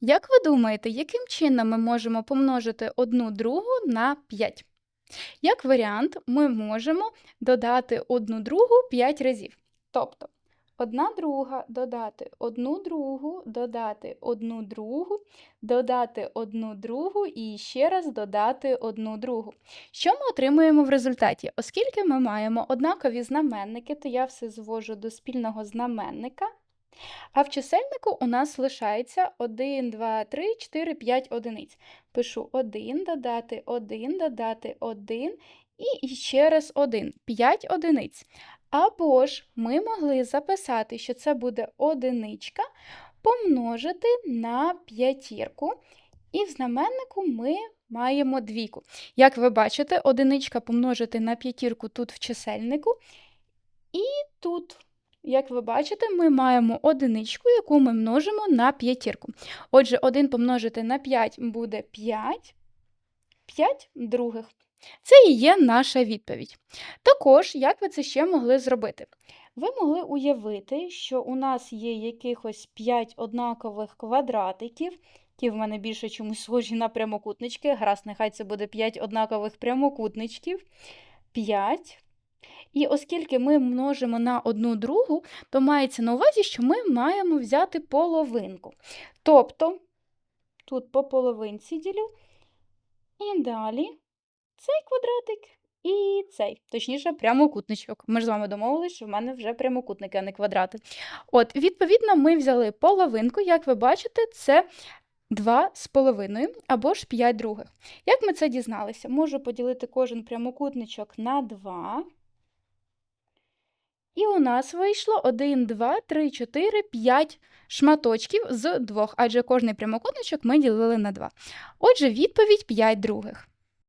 Як ви думаєте, яким чином ми можемо помножити 1 другу на 5? Як варіант, ми можемо додати 1 другу 5 разів. Тобто 1 друга додати 1 другу, додати 1 другу, додати 1 другу і ще раз додати 1 другу. Що ми отримуємо в результаті? Оскільки ми маємо однакові знаменники, то я все звожу до спільного знаменника. А в чисельнику у нас лишається 1, 2, 3, 4, 5 одиниць. Пишу 1, додати 1, додати 1 і ще раз 1. 5 одиниць. Або ж ми могли записати, що це буде одиничка помножити на п'ятірку. І в знаменнику ми маємо двійку. Як ви бачите, одиничка помножити на п'ятірку тут в чисельнику. І тут як ви бачите, ми маємо одиничку, яку ми множимо на п'ятірку. Отже, 1 помножити на 5 буде 5, 5 других. Це і є наша відповідь. Також, як ви це ще могли зробити? Ви могли уявити, що у нас є якихось 5 однакових квадратиків, які в мене більше чомусь схожі на прямокутнички. Гаразд, нехай це буде 5 однакових прямокутничків. 5. І оскільки ми множимо на одну другу, то мається на увазі, що ми маємо взяти половинку. Тобто, тут по половинці ділю, і далі цей квадратик і цей, точніше, прямокутничок. Ми ж з вами домовилися, що в мене вже прямокутники, а не квадрати. От, відповідно, ми взяли половинку, як ви бачите, це 2 з половиною або ж 5 других. Як ми це дізналися? Можу поділити кожен прямокутничок на 2. І у нас вийшло 1, 2, 3, 4, 5 шматочків з двох, адже кожний прямокутничок ми ділили на 2. Отже, відповідь 5 других.